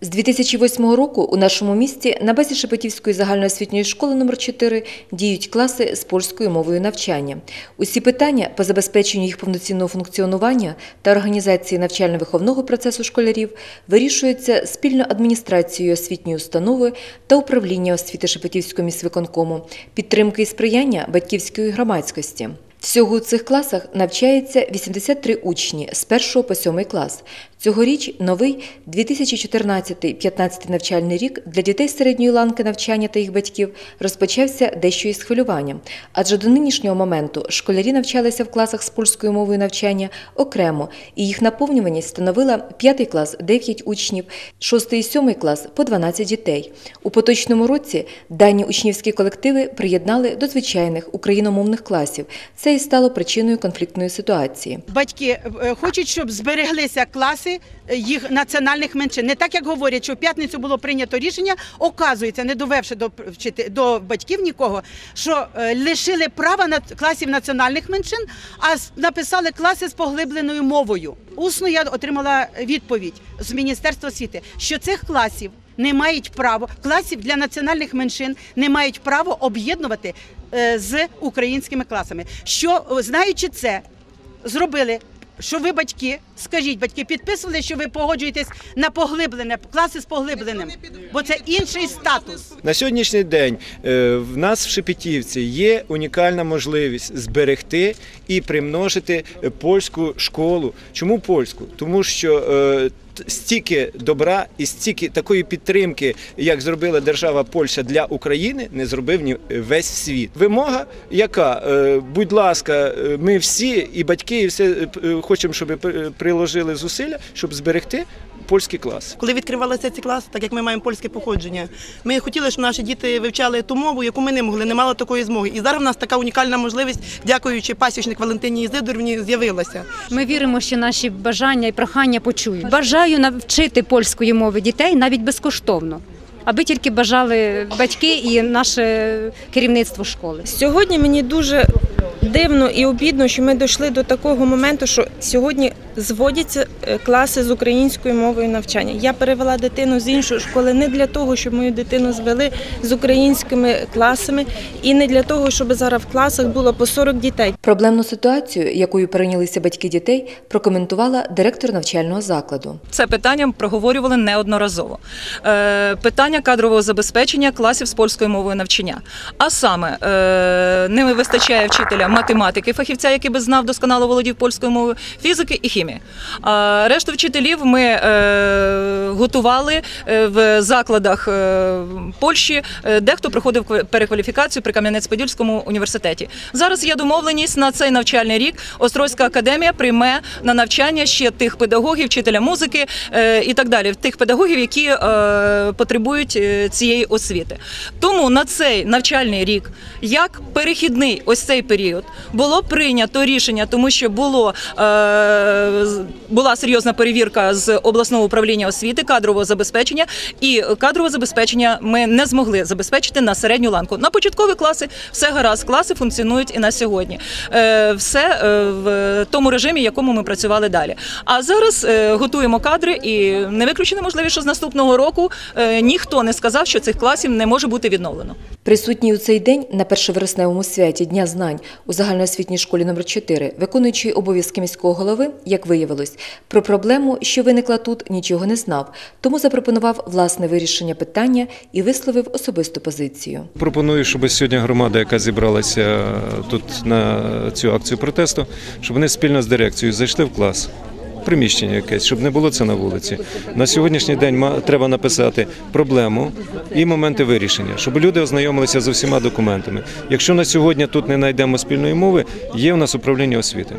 З 2008 року у нашому місті на базі Шепетівської загальноосвітньої школи номер 4 діють класи з польською мовою навчання. Усі питання по забезпеченню їх повноцінного функціонування та організації навчально-виховного процесу школярів вирішуються спільно адміністрацією освітньої установи та управління освіти Шепетівського міськвиконкому, підтримки і сприяння батьківської громадськості. Всього у цих класах навчається 83 учні з 1 по 7 клас. Цьогоріч новий 2014-15 навчальний рік для дітей середньої ланки навчання та їх батьків розпочався дещо із хвилюванням, адже до нинішнього моменту школярі навчалися в класах з польською мовою навчання окремо, і їх наповнюваність становила 5 клас 9 учнів, 6 і 7 клас по 12 дітей. У поточному році дані учнівські колективи приєднали до звичайних україномовних класів. Це і стало причиною конфліктної ситуації. Батьки е, хочуть, щоб збереглися класи е, їх національних меншин. Не так, як говорять, що в п'ятницю було прийнято рішення, оказується, не довевши до до батьків нікого, що е, лишили права на класів національних меншин, а написали класи з поглибленою мовою. Усно я отримала відповідь з міністерства освіти, що цих класів не мають право класів для національних меншин не мають право об'єднувати е, з українськими класами. Що знаючи це, зробили. Що ви батьки, скажіть, батьки підписували, що ви погоджуєтесь на поглиблене класи з поглибленим, бо це інший статус. На сьогоднішній день е, в нас в Шепетівці є унікальна можливість зберегти і примножити польську школу. Чому польську? Тому що е, стільки добра і стільки такої підтримки, як зробила держава Польща для України, не зробив ні весь світ. Вимога, яка, Е, будь ласка, е, ми всі і батьки, і все е, хочемо, щоб при- приложили зусилля, щоб зберегти польський клас. Коли відкривалися ці класи, так як ми маємо польське походження, ми хотіли, щоб наші діти вивчали ту мову, яку ми не могли, не мали такої змоги. І зараз в нас така унікальна можливість, дякуючи пасічник Валентині Ізидорівні, з'явилася. Ми віримо, що наші бажання і прохання почують. Бажаю навчити польської мови дітей навіть безкоштовно, аби тільки бажали батьки і наше керівництво школи. Сьогодні мені дуже дивно і обідно, що ми дійшли до такого моменту, що сьогодні зводяться е, класи з українською мовою навчання. Я перевела дитину з іншої школи не для того, щоб мою дитину звели з українськими класами, і не для того, щоб зараз в класах було по 40 дітей. Проблемну ситуацію, якою перейнялися батьки дітей, прокоментувала директор навчального закладу. Це питання проговорювали неодноразово. Е, питання кадрового забезпечення класів з польською мовою навчання. А саме е, не вистачає вчителя математики, фахівця, який би знав досконало володів польською мовою, фізики і хімії. А решту вчителів ми е, готували е, в закладах е, Польщі. Е, Дехто проходив перекваліфікацію при Кам'янець-Подільському університеті. Зараз є домовленість на цей навчальний рік. Острозька академія прийме на навчання ще тих педагогів, вчителя музики е, і так далі, тих педагогів, які е, потребують цієї освіти. Тому на цей навчальний рік, як перехідний ось цей період, було прийнято рішення, тому що було е, була серйозна перевірка з обласного управління освіти, кадрового забезпечення, і кадрове забезпечення ми не змогли забезпечити на середню ланку. На початкові класи все гаразд, класи функціонують і на сьогодні. Е, все е, в тому режимі, якому ми працювали далі. А зараз е, готуємо кадри, і не виключена можливість, що з наступного року ніхто не сказав, що цих класів не може бути відновлено. Присутній у цей день на першовересневому святі Дня знань у загальноосвітній школі номер 4 виконуючий обов'язки міського голови, як виявилось, про проблему, що виникла тут, нічого не знав, тому запропонував власне вирішення питання і висловив особисту позицію. Пропоную, щоб сьогодні громада, яка зібралася тут на цю акцію протесту, щоб вони спільно з дирекцією зайшли в клас. Приміщення якесь, щоб не було це на вулиці. На сьогоднішній день треба написати проблему і моменти вирішення, щоб люди ознайомилися з усіма документами. Якщо на сьогодні тут не знайдемо спільної мови, є у нас управління освіти.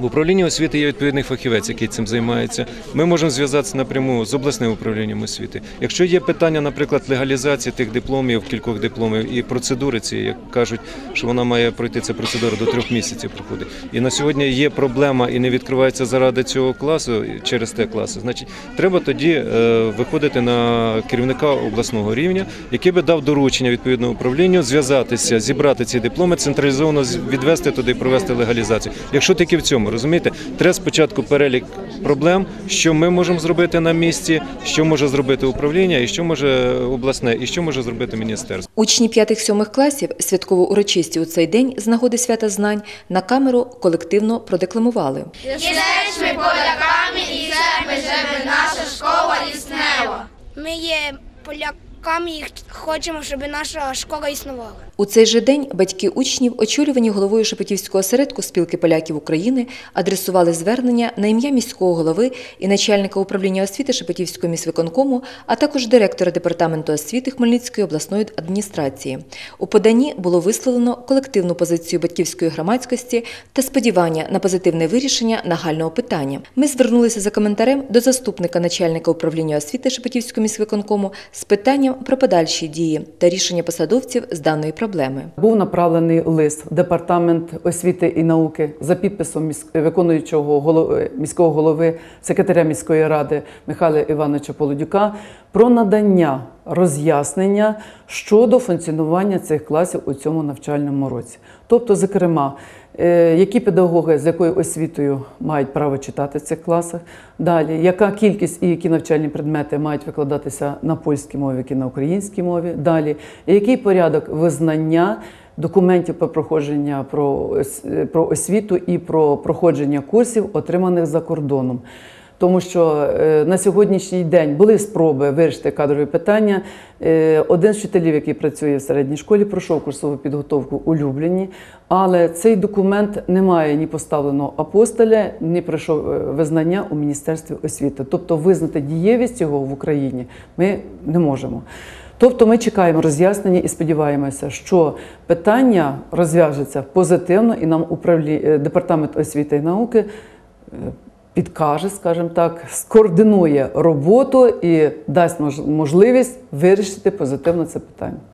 В управлінні освіти є відповідний фахівець, який цим займається. Ми можемо зв'язатися напряму з обласним управлінням освіти. Якщо є питання, наприклад, легалізації тих дипломів, кількох дипломів і процедури ці, як кажуть, що вона має пройти ця процедура до трьох місяців проходить. І на сьогодні є проблема і не відкривається заради цього класу через те класи. Значить, треба тоді е, виходити на керівника обласного рівня, який би дав доручення відповідному управлінню зв'язатися, зібрати ці дипломи, централізовано відвести туди і провести легалізацію. Якщо тільки в цьому зробимо. Розумієте, треба спочатку перелік проблем, що ми можемо зробити на місці, що може зробити управління, і що може обласне, і що може зробити міністерство. Учні 5-7 класів святково урочисті у цей день з нагоди свята знань на камеру колективно продекламували. Polakami i chcemy, żeby nasza szkoła istniała. Ми є поляками і хочемо, щоб наша школа існувала. У цей же день батьки учнів, очолювані головою Шепетівського осередку спілки поляків України, адресували звернення на ім'я міського голови і начальника управління освіти Шепетівського міськвиконкому, а також директора департаменту освіти Хмельницької обласної адміністрації. У поданні було висловлено колективну позицію батьківської громадськості та сподівання на позитивне вирішення нагального питання. Ми звернулися за коментарем до заступника начальника управління освіти Шепетівського міськвиконкому з питанням про подальші дії та рішення посадовців з даної проблеми. Був направлений лист в департамент освіти і науки за підписом виконуючого голови, міського голови секретаря міської ради Михайла Івановича Полудюка про надання роз'яснення щодо функціонування цих класів у цьому навчальному році. Тобто, зокрема, е, які педагоги з якою освітою мають право читати в цих класах, далі, яка кількість і які навчальні предмети мають викладатися на польській мові, які на українській мові, далі, який порядок визнання документів про проходження про, е, про освіту і про проходження курсів, отриманих за кордоном. Тому що е, на сьогоднішній день були спроби вирішити кадрові питання. Е, Один з вчителів, який працює в середній школі, пройшов курсову підготовку у Любліні, але цей документ не має ні поставленого апостоля, ні пройшов е, визнання у Міністерстві освіти. Тобто визнати дієвість його в Україні ми не можемо. Тобто ми чекаємо роз'яснення і сподіваємося, що питання розв'яжеться позитивно, і нам управлі... департамент освіти і науки підкаже, скажімо так, скоординує роботу і дасть мож- можливість вирішити позитивно це питання.